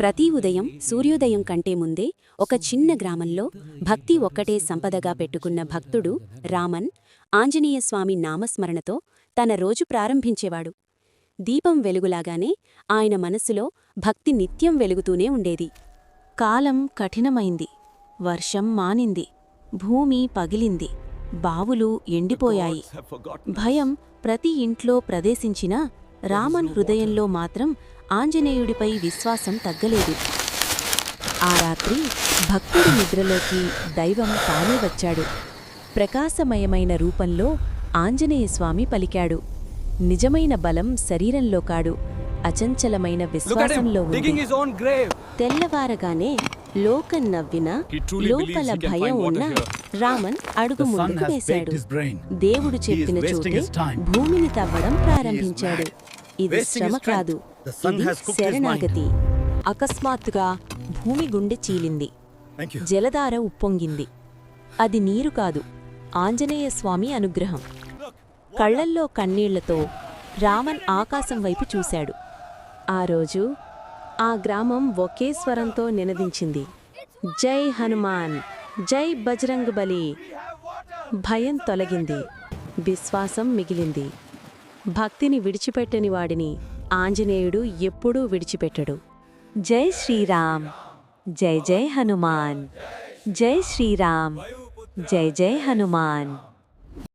ప్రతి ఉదయం సూర్యోదయం కంటే ముందే ఒక చిన్న గ్రామంలో భక్తి ఒక్కటే సంపదగా పెట్టుకున్న భక్తుడు రామన్ ఆంజనేయస్వామి నామస్మరణతో తన రోజు ప్రారంభించేవాడు. దీపం వెలుగులాగానే ఆయన మనస్సులో భక్తి నిత్యం వెలుగుతూనే ఉండేది. కాలం కఠినమైంది. వర్షం మానింది. భూమి పగిలింది. బావులు ఎండిపోయాయి. భయం ప్రతి ఇంట్లో ప్రదేశించినా రామన్ హృదయంలో మాత్రం ఆంజనేయుడిపై విశ్వాసం తగ్గలేదు ఆ రాత్రి భక్తుడి నిద్రలోకి దైవం తానే వచ్చాడు ప్రకాశమయమైన రూపంలో ఆంజనేయస్వామి పలికాడు నిజమైన బలం శరీరంలో కాడు అచంచలమైన విశ్వాసంలో ఉంది. తెల్లవారగానే లోకం నవ్వినా లోపల భయం ఉన్నా. రామన్ అడుగు ముందుకు వేశాడు. దేవుడు చెప్పిన చోటే. భూమిని తవ్వడం ప్రారంభించాడు ఇది శ్రమ. కాదు ఇది శరణాగతి. అకస్మాత్తుగా భూమి గుండె చీలింది. జలధార ఉప్పొంగింది. అది నీరు కాదు ఆంజనేయ స్వామి అనుగ్రహం. కళ్ళల్లో కన్నీళ్ళతో రామన్ ఆకాశం వైపు చూశాడు. ఆ రోజు ఆ గ్రామం ఒకే స్వరంతో నినదించింది. జై హనుమాన్ జై బజరంగ్ బలి. భయం తొలగింది. విశ్వాసం మిగిలింది. భక్తిని విడిచిపెట్టని వాడిని ఆంజనేయుడు ఎప్పుడూ విడిచిపెట్టడు. జై శ్రీరామ్. జై జై హనుమాన్. జై శ్రీరామ్. జై జై హనుమాన్.